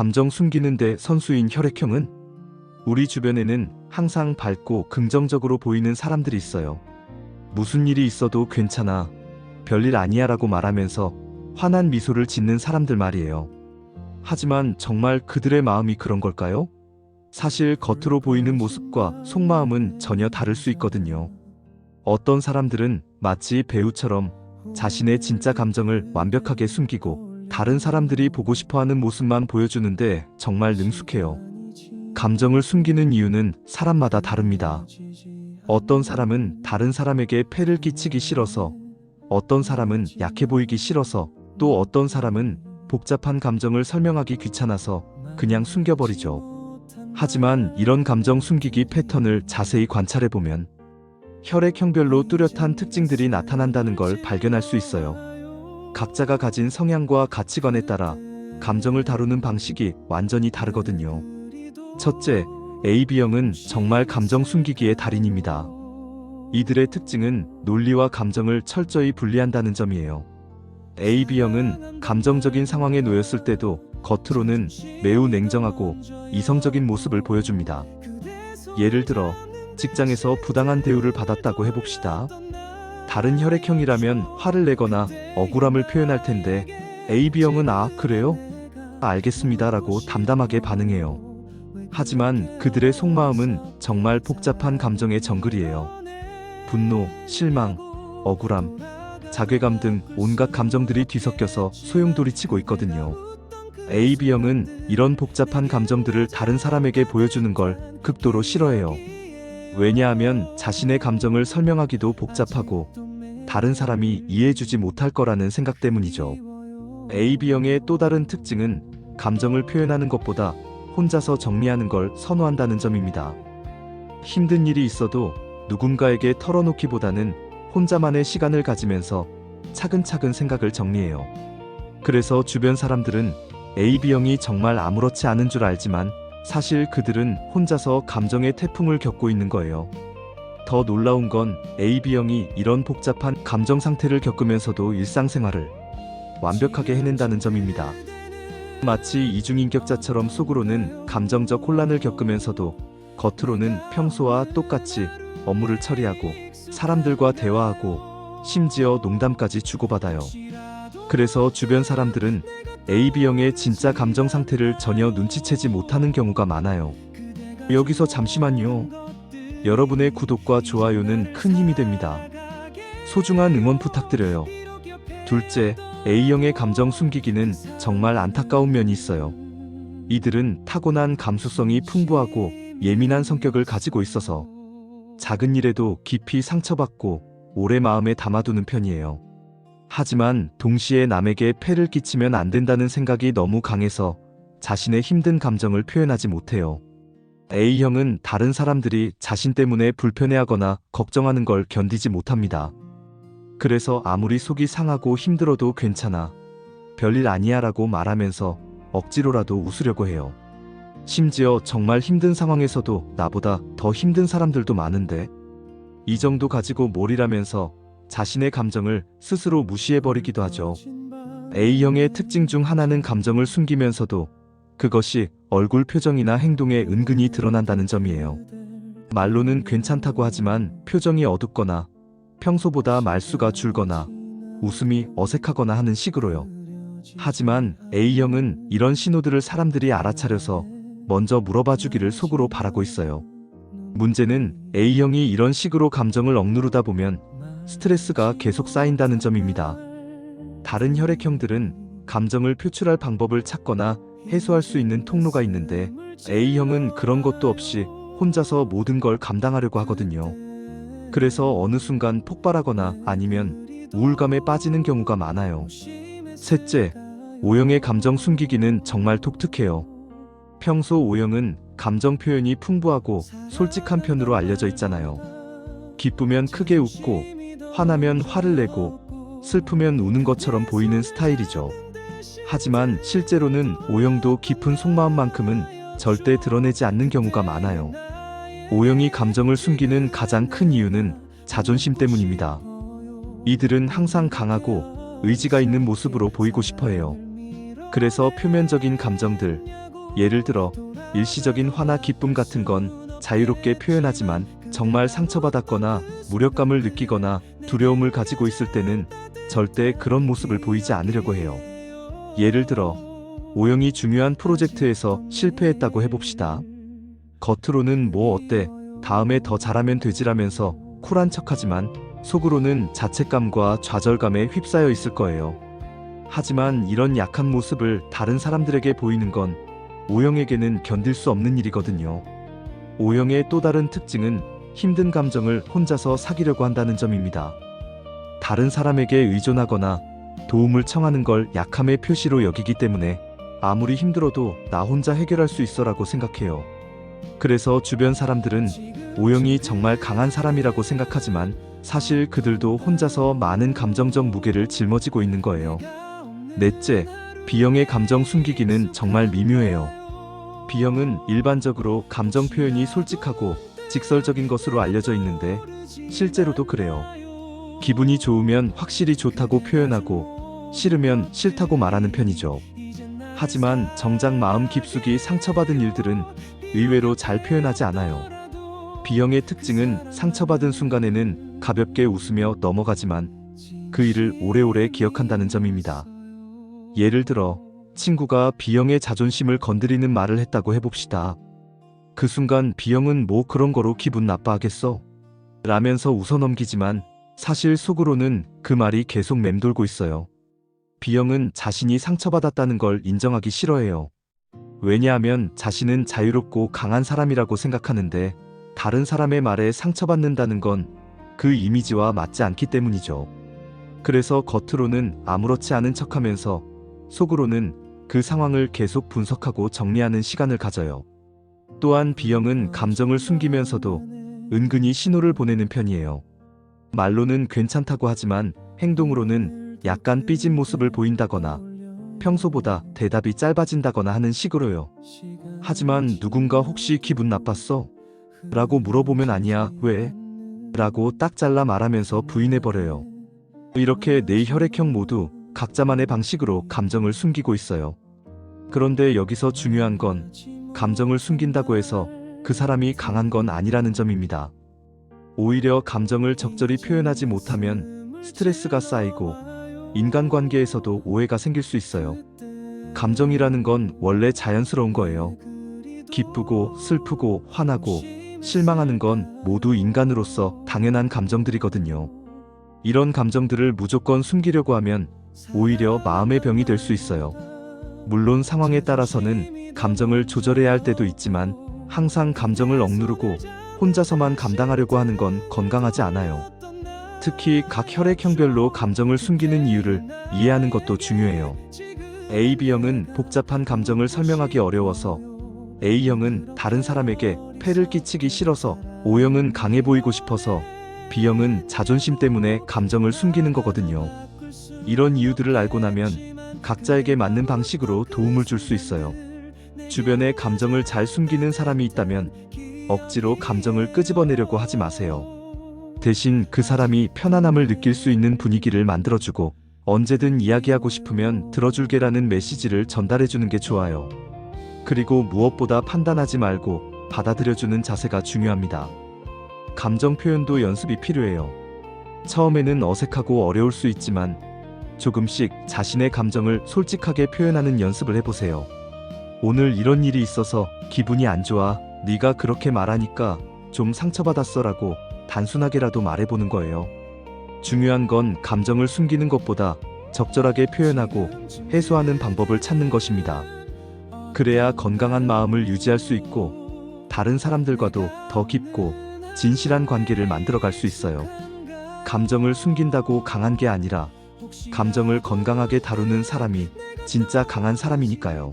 감정 숨기는데 선수인 혈액형은 우리 주변에는 항상 밝고 긍정적으로 보이는 사람들이 있어요. 무슨 일이 있어도 괜찮아. 별일 아니야 라고 말하면서 환한 미소를 짓는 사람들 말이에요. 하지만 정말 그들의 마음이 그런 걸까요? 사실 겉으로 보이는 모습과 속마음은 전혀 다를 수 있거든요. 어떤 사람들은 마치 배우처럼 자신의 진짜 감정을 완벽하게 숨기고 다른 사람들이 보고 싶어 하는 모습만 보여주는데 정말 능숙해요. 감정을 숨기는 이유는 사람마다 다릅니다. 어떤 사람은 다른 사람에게 폐를 끼치기 싫어서, 어떤 사람은 약해 보이기 싫어서, 또 어떤 사람은 복잡한 감정을 설명하기 귀찮아서 그냥 숨겨버리죠. 하지만 이런 감정 숨기기 패턴을 자세히 관찰해보면 혈액형별로 뚜렷한 특징들이 나타난다는 걸 발견할 수 있어요. 각자가 가진 성향과 가치관에 따라 감정을 다루는 방식이 완전히 다르거든요. 첫째, AB형은 정말 감정 숨기기의 달인입니다. 이들의 특징은 논리와 감정을 철저히 분리한다는 점이에요. AB형은 감정적인 상황에 놓였을 때도 겉으로는 매우 냉정하고 이성적인 모습을 보여줍니다. 예를 들어, 직장에서 부당한 대우를 받았다고 해봅시다. 다른 혈액형이라면 화를 내거나 억울함을 표현할 텐데, AB형은 아, 그래요? 알겠습니다 라고 담담하게 반응해요. 하지만 그들의 속마음은 정말 복잡한 감정의 정글이에요. 분노, 실망, 억울함, 자괴감 등 온갖 감정들이 뒤섞여서 소용돌이치고 있거든요. AB형은 이런 복잡한 감정들을 다른 사람에게 보여주는 걸 극도로 싫어해요. 왜냐하면 자신의 감정을 설명하기도 복잡하고 다른 사람이 이해해주지 못할 거라는 생각 때문이죠. AB형의 또 다른 특징은 감정을 표현하는 것보다 혼자서 정리하는 걸 선호한다는 점입니다. 힘든 일이 있어도 누군가에게 털어놓기보다는 혼자만의 시간을 가지면서 차근차근 생각을 정리해요. 그래서 주변 사람들은 AB형이 정말 아무렇지 않은 줄 알지만 사실 그들은 혼자서 감정의 태풍을 겪고 있는 거예요. 더 놀라운 건 AB형이 이런 복잡한 감정 상태를 겪으면서도 일상생활을 완벽하게 해낸다는 점입니다. 마치 이중인격자처럼 속으로는 감정적 혼란을 겪으면서도 겉으로는 평소와 똑같이 업무를 처리하고 사람들과 대화하고 심지어 농담까지 주고받아요. 그래서 주변 사람들은 AB형의 진짜 감정 상태를 전혀 눈치채지 못하는 경우가 많아요. 여기서 잠시만요. 여러분의 구독과 좋아요는 큰 힘이 됩니다. 소중한 응원 부탁드려요. 둘째, A형의 감정 숨기기는 정말 안타까운 면이 있어요. 이들은 타고난 감수성이 풍부하고 예민한 성격을 가지고 있어서 작은 일에도 깊이 상처받고 오래 마음에 담아두는 편이에요. 하지만 동시에 남에게 폐를 끼치면 안 된다는 생각이 너무 강해서 자신의 힘든 감정을 표현하지 못해요. A형은 다른 사람들이 자신 때문에 불편해하거나 걱정하는 걸 견디지 못합니다. 그래서 아무리 속이 상하고 힘들어도 괜찮아. 별일 아니야 라고 말하면서 억지로라도 웃으려고 해요. 심지어 정말 힘든 상황에서도 나보다 더 힘든 사람들도 많은데 이 정도 가지고 몰이라면서 자신의 감정을 스스로 무시해버리기도 하죠. A형의 특징 중 하나는 감정을 숨기면서도 그것이 얼굴 표정이나 행동에 은근히 드러난다는 점이에요. 말로는 괜찮다고 하지만 표정이 어둡거나 평소보다 말수가 줄거나 웃음이 어색하거나 하는 식으로요. 하지만 A형은 이런 신호들을 사람들이 알아차려서 먼저 물어봐 주기를 속으로 바라고 있어요. 문제는 A형이 이런 식으로 감정을 억누르다 보면 스트레스가 계속 쌓인다는 점입니다. 다른 혈액형들은 감정을 표출할 방법을 찾거나 해소할 수 있는 통로가 있는데 A형은 그런 것도 없이 혼자서 모든 걸 감당하려고 하거든요. 그래서 어느 순간 폭발하거나 아니면 우울감에 빠지는 경우가 많아요. 셋째, O형의 감정 숨기기는 정말 독특해요. 평소 O형은 감정 표현이 풍부하고 솔직한 편으로 알려져 있잖아요. 기쁘면 크게 웃고, 화나면 화를 내고, 슬프면 우는 것처럼 보이는 스타일이죠. 하지만 실제로는 O형도 깊은 속마음만큼은 절대 드러내지 않는 경우가 많아요. O형이 감정을 숨기는 가장 큰 이유는 자존심 때문입니다. 이들은 항상 강하고 의지가 있는 모습으로 보이고 싶어 해요. 그래서 표면적인 감정들, 예를 들어 일시적인 화나 기쁨 같은 건 자유롭게 표현하지만 정말 상처받았거나 무력감을 느끼거나 두려움을 가지고 있을 때는 절대 그런 모습을 보이지 않으려고 해요. 예를 들어 오영이 중요한 프로젝트에서 실패했다고 해봅시다. 겉으로는 뭐 어때 다음에 더 잘하면 되지라면서 쿨한 척하지만 속으로는 자책감과 좌절감에 휩싸여 있을 거예요. 하지만 이런 약한 모습을 다른 사람들에게 보이는 건 오영에게는 견딜 수 없는 일이거든요. 오영의 또 다른 특징은 힘든 감정을 혼자서 사귀려고 한다는 점입니다. 다른 사람에게 의존하거나 도움을 청하는 걸 약함의 표시로 여기기 때문에 아무리 힘들어도 나 혼자 해결할 수 있어라고 생각해요. 그래서 주변 사람들은 오영이 정말 강한 사람이라고 생각하지만 사실 그들도 혼자서 많은 감정적 무게를 짊어지고 있는 거예요. 넷째, B형의 감정 숨기기는 정말 미묘해요. B형은 일반적으로 감정 표현이 솔직하고 직설적인 것으로 알려져 있는데 실제로도 그래요. 기분이 좋으면 확실히 좋다고 표현하고 싫으면 싫다고 말하는 편이죠. 하지만 정작 마음 깊숙이 상처받은 일들은 의외로 잘 표현하지 않아요. B형의 특징은 상처받은 순간에는 가볍게 웃으며 넘어가지만 그 일을 오래오래 기억한다는 점입니다. 예를 들어 친구가 B형의 자존심을 건드리는 말을 했다고 해봅시다. 그 순간 B형은 뭐 그런 거로 기분 나빠하겠어? 라면서 웃어 넘기지만 사실 속으로는 그 말이 계속 맴돌고 있어요. B형은 자신이 상처받았다는 걸 인정하기 싫어해요. 왜냐하면 자신은 자유롭고 강한 사람이라고 생각하는데 다른 사람의 말에 상처받는다는 건 그 이미지와 맞지 않기 때문이죠. 그래서 겉으로는 아무렇지 않은 척하면서 속으로는 그 상황을 계속 분석하고 정리하는 시간을 가져요. 또한 B형은 감정을 숨기면서도 은근히 신호를 보내는 편이에요. 말로는 괜찮다고 하지만 행동으로는 약간 삐진 모습을 보인다거나 평소보다 대답이 짧아진다거나 하는 식으로요. 하지만 누군가 혹시 기분 나빴어? 라고 물어보면 아니야, 왜? 라고 딱 잘라 말하면서 부인해버려요. 이렇게 네 혈액형 모두 각자만의 방식으로 감정을 숨기고 있어요. 그런데 여기서 중요한 건 감정을 숨긴다고 해서 그 사람이 강한 건 아니라는 점입니다. 오히려 감정을 적절히 표현하지 못하면 스트레스가 쌓이고 인간관계에서도 오해가 생길 수 있어요. 감정이라는 건 원래 자연스러운 거예요. 기쁘고 슬프고 화나고 실망하는 건 모두 인간으로서 당연한 감정들이거든요. 이런 감정들을 무조건 숨기려고 하면 오히려 마음의 병이 될 수 있어요. 물론 상황에 따라서는 감정을 조절해야 할 때도 있지만 항상 감정을 억누르고 혼자서만 감당하려고 하는 건 건강하지 않아요. 특히 각 혈액형별로 감정을 숨기는 이유를 이해하는 것도 중요해요. AB형은 복잡한 감정을 설명하기 어려워서 A형은 다른 사람에게 폐를 끼치기 싫어서 O형은 강해 보이고 싶어서 B형은 자존심 때문에 감정을 숨기는 거거든요. 이런 이유들을 알고 나면 각자에게 맞는 방식으로 도움을 줄 수 있어요. 주변에 감정을 잘 숨기는 사람이 있다면 억지로 감정을 끄집어내려고 하지 마세요. 대신 그 사람이 편안함을 느낄 수 있는 분위기를 만들어주고 언제든 이야기하고 싶으면 들어줄게라는 메시지를 전달해주는 게 좋아요. 그리고 무엇보다 판단하지 말고 받아들여주는 자세가 중요합니다. 감정 표현도 연습이 필요해요. 처음에는 어색하고 어려울 수 있지만 조금씩 자신의 감정을 솔직하게 표현하는 연습을 해보세요. 오늘 이런 일이 있어서 기분이 안 좋아. 네가 그렇게 말하니까 좀 상처받았어라고 단순하게라도 말해보는 거예요. 중요한 건 감정을 숨기는 것보다 적절하게 표현하고 해소하는 방법을 찾는 것입니다. 그래야 건강한 마음을 유지할 수 있고 다른 사람들과도 더 깊고 진실한 관계를 만들어갈 수 있어요. 감정을 숨긴다고 강한 게 아니라 감정을 건강하게 다루는 사람이 진짜 강한 사람이니까요.